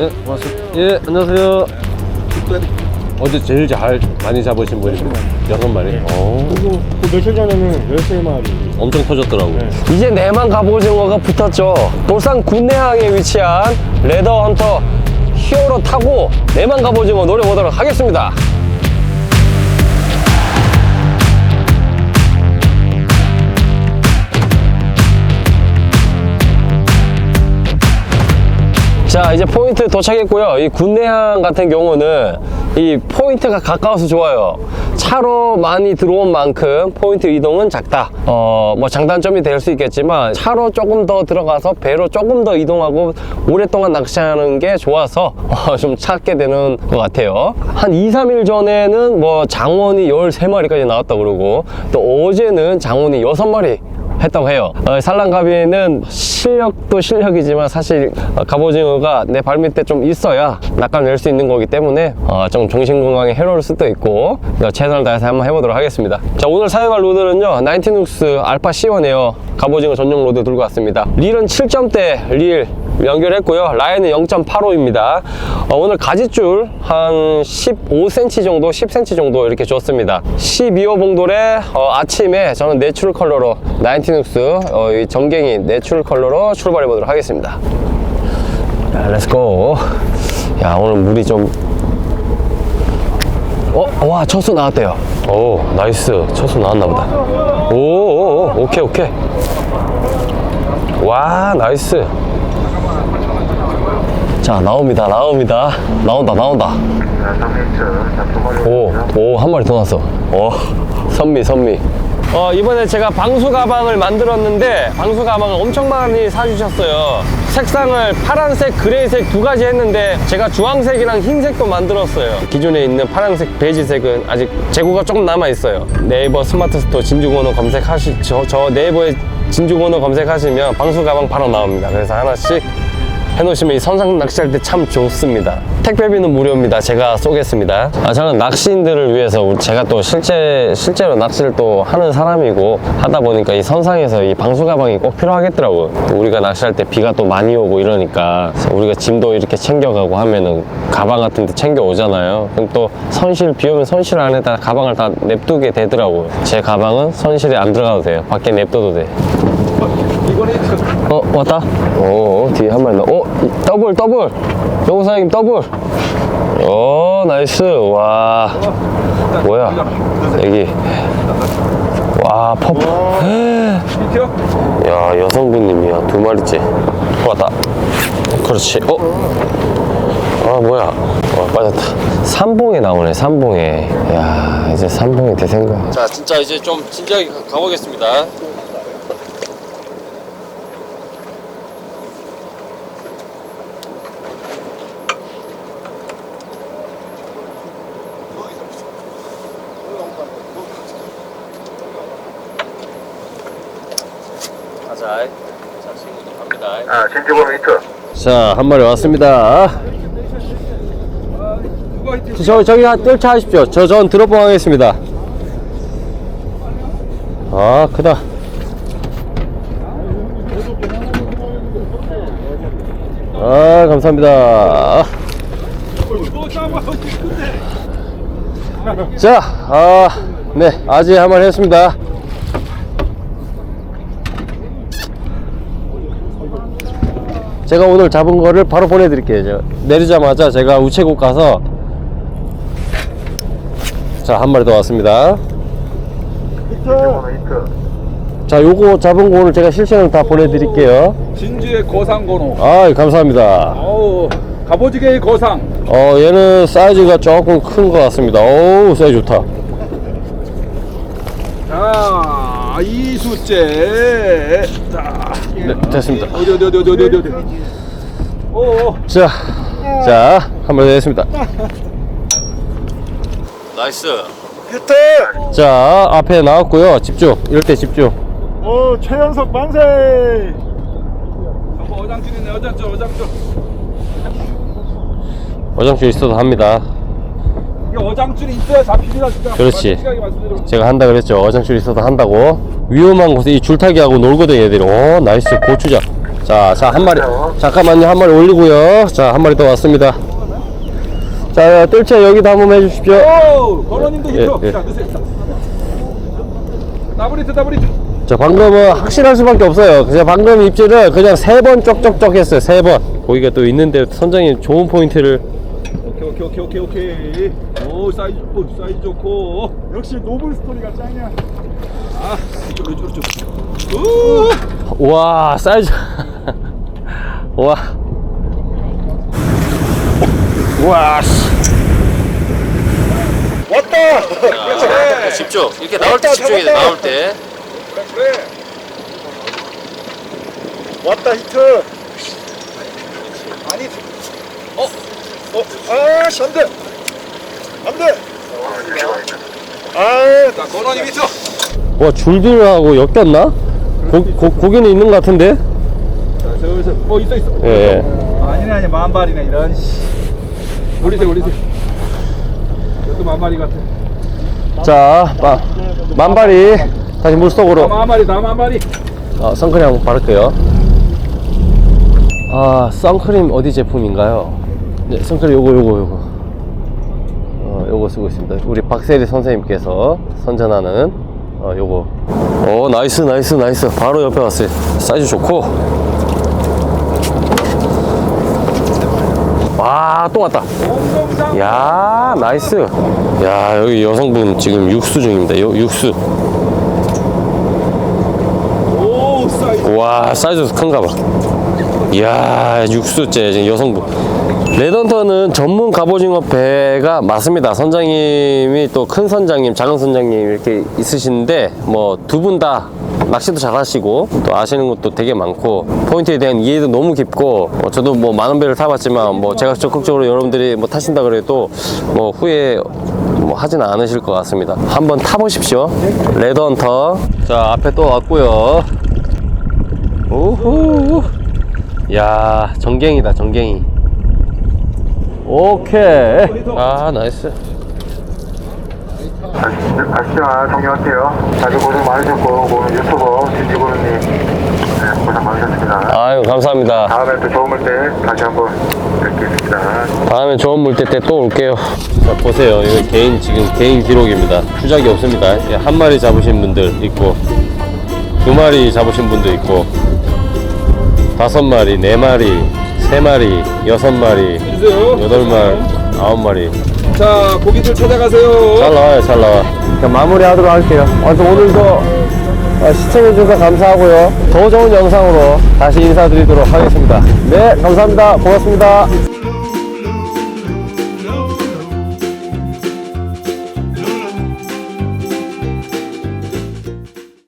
예, 고맙습니다. 예, 안녕하세요. 어제 제일 잘 많이 잡으신 분입니다. 여섯 마리. 오, 그리고 그 며칠 전에는 13마리 엄청 터졌더라고. 네. 이제 내만 갑오징어가 붙었죠. 돌산 군내항에 위치한 레더 헌터 히어로 타고 내만 갑오징어 노려보도록 하겠습니다. 자 이제 포인트 도착했고요. 이 군내항 같은 경우는 이 포인트가 가까워서 좋아요. 차로 많이 들어온 만큼 포인트 이동은 작다. 어 뭐 장단점이 될 수 있겠지만 차로 조금 더 들어가서 배로 조금 더 이동하고 오랫동안 낚시하는 게 좋아서 어, 좀 찾게 되는 것 같아요. 한 2, 3일 전에는 뭐 장원이 13마리까지 나왔다 그러고 또 어제는 장원이 6마리 했다고 해요. 어, 산란가비는 실력도 실력이지만 사실 어, 갑오징어가 내 발밑에 좀 있어야 낚아낼 수 있는 거기 때문에 어, 좀 정신건강에 해로울 수도 있고 어, 최선을 다해서 한번 해보도록 하겠습니다. 자 오늘 사용할 로드는요 나인티눅스 알파 C1에요 갑오징어 전용 로드 들고 왔습니다. 릴은 7점대 릴 연결했고요. 라인은 0.85입니다. 오늘 가지줄 한 15cm 정도, 10cm 정도 이렇게 줬습니다. 12호 봉돌에 어, 아침에 저는 내추럴 컬러로 나인티눅스 어, 이 전갱이 내추럴 컬러로 출발해 보도록 하겠습니다. 자, 렛츠고. 야, 오늘 물이 좀. 어, 와, 첫수 나왔대요. 오, 나이스. 첫수 나왔나 보다. 오, 오, 오 오케이, 오케이. 와, 나이스. 자 나옵니다 나옵니다. 나온다 나온다. 오오 한 마리 더 났어. 오 선미 선미. 어 이번에 제가 방수 가방을 만들었는데 방수 가방을 엄청 많이 사주셨어요. 색상을 파란색 그레이색 두 가지 했는데 제가 주황색이랑 흰색도 만들었어요. 기존에 있는 파란색 베이지색은 아직 재고가 조금 남아 있어요. 네이버 스마트 스토어 진주건어 검색하시 저, 저 네이버에 진주건어 검색하시면 방수 가방 바로 나옵니다. 그래서 하나씩 해놓으시면 이 선상 낚시할 때 참 좋습니다. 택배비는 무료입니다. 제가 쏘겠습니다. 아, 저는 낚시인들을 위해서 제가 또 실제 실제로 낚시를 또 하는 사람이고 하다 보니까 이 선상에서 이 방수 가방이 꼭 필요하겠더라고요. 또 우리가 낚시할 때 비가 또 많이 오고 이러니까 우리가 짐도 이렇게 챙겨가고 하면은 가방 같은 데 챙겨 오잖아요. 그럼 또 선실 비 오면 선실 안에다 가방을 다 냅두게 되더라고요. 제 가방은 선실에 안 들어가도 돼요. 밖에 냅둬도 돼. 어 왔다. 오 뒤에 한 마리 나오 더블 더블. 영호 사장님 더블. 오 나이스. 와. 뭐야? 여기. 와 퍼프. 야 여성분님이야. 두 마리째. 왔다. 그렇지. 어아 뭐야? 어 빠졌다. 삼봉에 나오네 삼봉에. 야 이제 삼봉이 대생 거야 자 진짜 이제 좀 진지하게 가- 가보겠습니다 가 자. 갑니다. 아, 진주범 히트. 자, 한 마리 왔습니다. 저, 저기 뜰차 하십시오. 저, 전 드롭봉 하겠습니다. 아, 크다. 아, 감사합니다. 자, 아, 네, 아직 한 마리 했습니다. 제가 오늘 잡은 거를 바로 보내드릴게요. 저 내리자마자 제가 우체국 가서 자, 한 마리 더 왔습니다. 히트. 자, 요거 잡은 거 오늘 제가 실시간 다 보내드릴게요. 진주의 거상건호. 아, 감사합니다. 어우, 갑오지게의 거상. 어, 얘는 사이즈가 조금 큰 것 같습니다. 어우, 사이즈 좋다. 자, 이수째. 자, 네, 됐습니다. 어디 어디 어디 어디 어디 어디. 오, 오. 자, 자, 한 마리 됐습니다. 나이스. 히트! 자, 앞에 나왔고요. 집중. 이럴 때 집중. 오 최연석 만세! 저거 어장줄이네, 어장줄, 어장줄. 어장줄 있어도 합니다. 이게 어장줄이 있어야 잡힙니다, 진짜. 그렇지. 제가 한다 그랬죠. 어장줄 있어도 한다고. 위험한 곳에 이 줄타기하고 놀거든 얘들이. 오 나이스 고추장. 자, 자, 한 마리. 잠깐만요. 한 마리 올리고요. 자, 한 마리 더 왔습니다. 자, 뜰채 여기도 한번 해주십시오. 오, 건원님도 예. 예. 자, 넣으세요. 자. 더블 히트, 더블 히트. 자, 방금은 확실할 수밖에 없어요. 그냥 방금 입질을 그냥 세 번 쪽쪽쪽 했어요. 세 번. 고기가 또 있는데 선장님 좋은 포인트를. 오케이, 오케이, 오케이, 오케이, 오케이. 오, 사이즈, 오, 사이즈 좋고. 역시 노블 스토리가 짱이야. 아, 이쪽, 이쪽, 이쪽. 오, 와, 사이즈. 와. 와, 씨. 왔다. 집중. 이렇게 나올 때 집중해야 돼, 나올 때. 그래. 왔다 히트. 아니. 어. 어. 아, 씨, 안 돼. 안 돼. 아, 자, 건원님 히터. 와, 줄들하고 엮였나? 고, 고, 고 기는 있는 것 같은데? 자, 슬슬. 어, 있어, 있어. 예, 예. 아니네, 아니, 만발이네, 이런, 씨. 올리세요, 올리세요. 이것도 만발이 같아. 자, 마, 만발이 다시 물속으로. 다 만발이, 다 만발이. 어, 선크림 한번 바를게요. 아, 선크림 어디 제품인가요? 네, 선크림 요거, 요거, 요거. 어, 요거 쓰고 있습니다. 우리 박세리 선생님께서 선전하는 어, 요거. 오, 나이스, 나이스, 나이스. 바로 옆에 왔어요. 사이즈 좋고. 와, 또 왔다. 야, 나이스. 야, 여기 여성분 지금 육수 중입니다. 요, 육수. 와 사이즈 큰가 봐 이야 육수째 여성분 레던터는 전문 갑오징어 배가 맞습니다. 선장님이 또 큰 선장님 작은 선장님 이렇게 있으신데 뭐 두 분 다 낚시도 잘 하시고 또 아시는 것도 되게 많고 포인트에 대한 이해도 너무 깊고 어, 저도 뭐 많은 배를 타봤지만 뭐 제가 적극적으로 여러분들이 뭐 타신다 그래도 뭐 후회 뭐 하지는 않으실 것 같습니다. 한번 타보십시오. 레드헌터. 자 앞에 또 왔고요. 오호 야 정갱이다 정갱이. 오케이. 아 나이스. 아시지만 종료할게요. 다들 고생 많으셨고, 오늘 유튜버 진지고르님. 네, 고생 많으셨습니다. 아유 감사합니다. 다음에 또 좋은 때 다시 한번 뵙겠습니다. 다음에 좋은 물때 때 또 올게요. 자 보세요. 이거 개인 지금 개인 기록입니다. 추적이 없습니다. 예, 한 마리 잡으신 분들 있고 두 마리 잡으신 분도 있고 다섯 마리 네 마리 세 마리 여섯 마리 주세요. 여덟 마리 아홉 마리 자, 고기들 찾아가세요. 잘 나와요, 잘 나와. 그럼 마무리하도록 할게요. 아무튼 오늘도 어, 시청해주셔서 감사하고요. 더 좋은 영상으로 다시 인사드리도록 하겠습니다. 네, 감사합니다. 고맙습니다.